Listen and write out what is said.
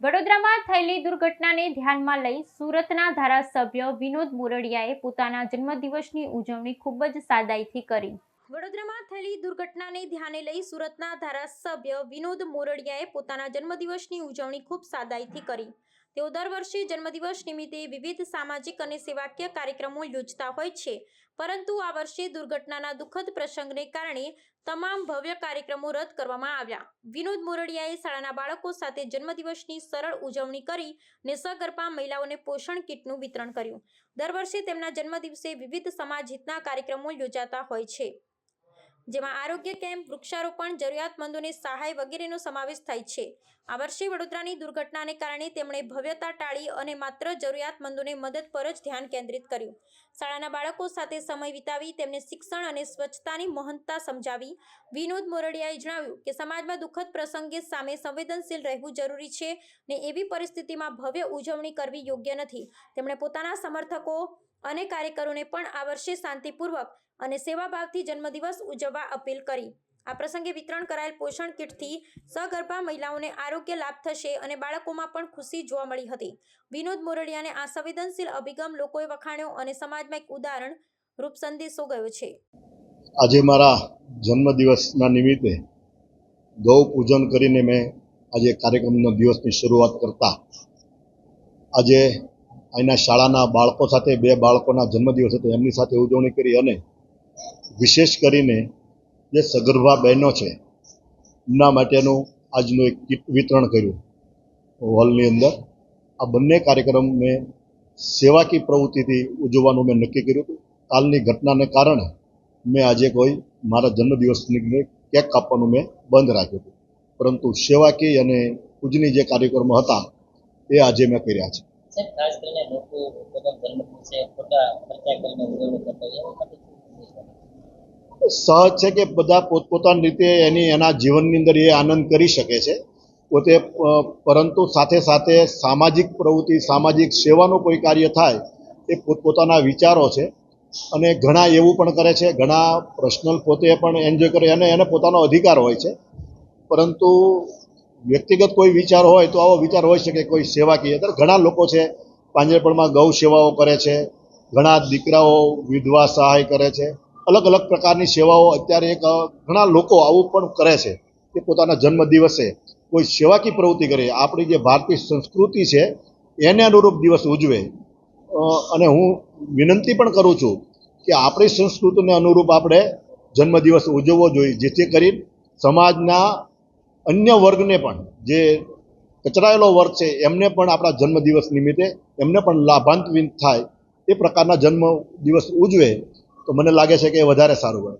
વડોદરામાં થયેલી દુર્ઘટનાને ધ્યાનમાં લઈ સુરતના ધારાસભ્ય વિનોદ મોરડિયાએ પોતાના જન્મદિવસની ઉજવણી ખૂબ જ સાદાઈથી કરી. વડોદરામાં થયેલી દુર્ઘટનાને ધ્યાને લઈ સુરતના ધારાસભ્ય વિનોદ મોરડિયાએ પોતાના જન્મદિવસની ઉજવણી ખૂબ સાદાઈથી કરી. તેઓ દર વર્ષે જન્મદિવસ નિમિત્તે વિવિધ સામાજિક અને સેવાકીય કાર્યક્રમો યોજતા હોય છે. પરંતુ આ વર્ષે દુર્ઘટનાના દુઃખદ પ્રસંગને કારણે તમામ ભવ્ય કાર્યક્રમો રદ કરવામાં આવ્યા. વિનોદ મોરડિયાએ શાળાના બાળકો સાથે જન્મદિવસની સરળ ઉજવણી કરી ને સગર્ભા મહિલાઓને પોષણ કીટનું વિતરણ કર્યું. દર વર્ષે તેમના જન્મદિવસે વિવિધ સમાજ હિતના કાર્યક્રમો યોજાતા હોય છે. જેમાં આરોગ્ય કેમ્પ, વૃક્ષારોપણ, જરૂરિયાતમંદોને સહાય વગેરેનો સમાવેશ થાય છે. આ વર્ષે વડોદરાની દુર્ઘટનાને કારણે તેમણે ભવ્યતા ટાળી અને માત્ર જરૂરિયાતમંદોને મદદ પર જ ધ્યાન કેન્દ્રિત કર્યું. શાળાના બાળકો સાથે સમય વિતાવી તેમને શિક્ષણ અને સ્વચ્છતાની મહંતતા સમજાવી વિનોદ મોરડિયાએ જણાવ્યું કે સમાજમાં દુઃખદ પ્રસંગે સામે સંવેદનશીલ રહેવું જરૂરી છે ને એવી પરિસ્થિતિમાં ભવ્ય ઉજવણી કરવી યોગ્ય નથી. તેમણે પોતાના સમર્થકો અને કાર્યકરોને પણ આ વર્ષે શાંતિપૂર્વક અને સેવાભાવથી જન્મદિવસ ઉજવવા અપીલ કરી. આ પ્રસંગે વિતરણ કરાયેલ પોષણ કીટથી સગર્ભા મહિલાઓને આરોગ્ય લાભ થશે અને બાળકોમાં પણ ખુશી જોવા મળી હતી. વિનોદ મોરડિયાને આ સંવેદનશીલ અભિગમ લોકોએ વખાણ્યો અને સમાજમાં એક ઉદાહરણ રૂપ સંદેશો ગયો છે. આજે મારા જન્મદિવસના નિમિત્તે ગૌ પૂજન કરીને મેં આજે કાર્યક્રમના દિવસની શરૂઆત કરતા. આજે અહીંના શાળાના બાળકો સાથે, બે બાળકોના જન્મદિવસ હતો, એમની સાથે ઉજવણી કરી અને વિશેષ કરીને જે સગર્ભા બહેનો છે, એમના માટેનું આજનું એક કીટ વિતરણ કર્યું હોલની અંદર. આ બંને કાર્યક્રમ મેં સેવાકી પ્રવૃત્તિથી ઉજવવાનું મેં નક્કી કર્યું હતું. કાલની ઘટનાને કારણે મેં આજે કોઈ મારા જન્મદિવસની કેક કાપવાનું મેં બંધ રાખ્યું હતું. પરંતુ સેવાકી અને પૂજની જે કાર્યક્રમો હતા, એ આજે મેં કર્યા છે. સાહેબ ખાસ કરીને લોકો પોતાના જન્મદિવસે ખોટા ખર્ચા કરીને ઉજવણી કરતા હોય? સહજ છે કે બધા પોતપોતાની રીતે એની, એના જીવનની અંદર એ આનંદ કરી શકે છે. પોતે પરંતુ સાથે સાથે સામાજિક પ્રવૃત્તિ, સામાજિક સેવાનું કોઈ કાર્ય થાય, એ પોતપોતાના વિચારો છે. અને ઘણા એવું પણ કરે છે, ઘણા પર્સનલ પોતે પણ એન્જોય કરે, અને એને પોતાનો અધિકાર હોય છે. પરંતુ વ્યક્તિગત કોઈ વિચાર હોય તો આવો વિચાર હોઈ શકે કોઈ સેવાકીય. અત્યારે ઘણા લોકો છે, પાંજરેપણમાં ગૌ સેવાઓ કરે છે, ઘણા દીકરાઓ વિધવા સહાય કરે છે. અલગ અલગ પ્રકારની સેવાઓ અત્યારે એક ઘણા લોકો આવું પણ કરે છે કે પોતાના જન્મ દિવસે કોઈ સેવાકી પ્રવૃત્તિ કરે. આપણી જે ભારતીય સંસ્કૃતિ છે, એને અનુરૂપ દિવસ ઉજવે. અને હું વિનંતી પણ કરું છું કે આપણી સંસ્કૃતિને અનુરૂપ આપણે જન્મદિવસ ઉજવવો જોઈએ, જેથી કરી સમાજના અન્ય વર્ગને પણ, જે કચરાયેલો વર્ગ છે, એમને પણ આપણા જન્મદિવસ નિમિત્તે, એમને પણ લાભાન્વિત થાય, એ પ્રકારના જન્મ દિવસ ઉજવે, તો મને લાગે છે કે એ વધારે સારું હોય.